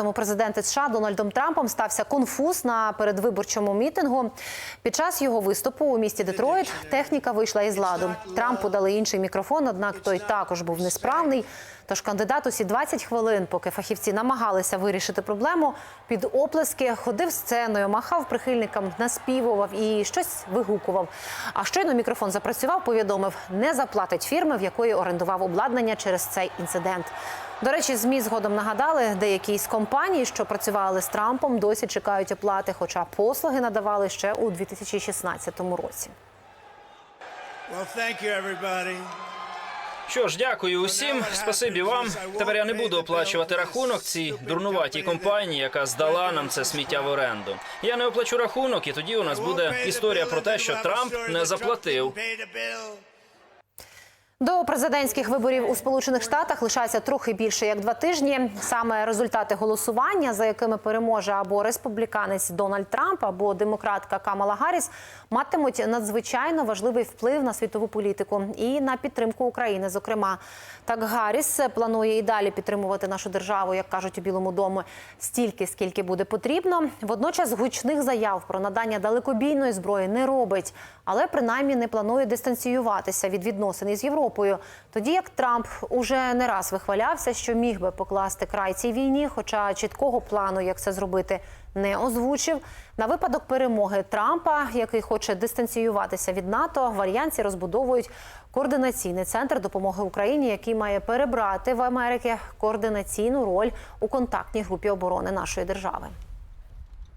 Тому президент США Дональдом Трампом стався конфуз на передвиборчому мітингу. Під час його виступу у місті Детройт техніка вийшла із ладу. Трампу дали інший мікрофон, однак той також був несправний. Тож кандидат усі 20 хвилин, поки фахівці намагалися вирішити проблему, під оплески ходив сценою, махав прихильникам, наспівував і щось вигукував. А щойно мікрофон запрацював, повідомив, не заплатить фірми, в якої орендував обладнання через цей інцидент. До речі, змі згодом нагадали, деякі з компаній, що працювали з Трампом, досі чекають оплати, хоча послуги надавали ще у 2016 році. Що ж, дякую усім. Спасибі вам. Тепер я не буду оплачувати рахунок цій дурнуватій компанії, яка здала нам це сміття в оренду. Я не оплачу рахунок, і тоді у нас буде історія про те, що Трамп не заплатив. До президентських виборів у Сполучених Штатах лишається трохи більше як два тижні. Саме результати голосування, за якими переможе або республіканець Дональд Трамп, або демократка Камала Гарріс, матимуть надзвичайно важливий вплив на світову політику і на підтримку України. Зокрема, так Гарріс планує і далі підтримувати нашу державу, як кажуть у Білому дому, стільки, скільки буде потрібно. Водночас гучних заяв про надання далекобійної зброї не робить, але принаймні не планує дистанціюватися від відносин із Європою. Тоді як Трамп уже не раз вихвалявся, що міг би покласти край цій війні, хоча чіткого плану, як це зробити, не озвучив. На випадок перемоги Трампа, який хоче дистанціюватися від НАТО, в альянсі розбудовують координаційний центр допомоги Україні, який має перебрати в Америки координаційну роль у контактній групі оборони нашої держави.